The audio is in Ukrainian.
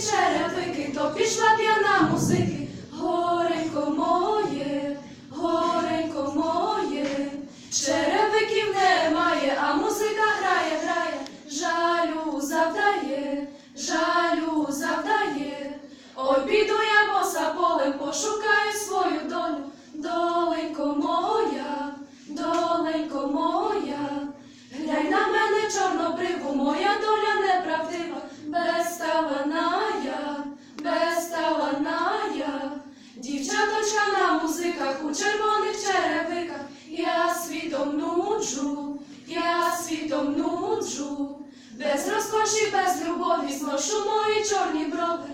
черевики, то пішла п'яна музики. Горенько моє, горенько моє, черевиків немає, а музика грає, грає, жалю завдає, жалю завдає. обіду я боса полем, пошукаю музиках у червоних черевиках, я світом нуджу, я світом нуджу, без розкоші, без любові зношу мої чорні брови,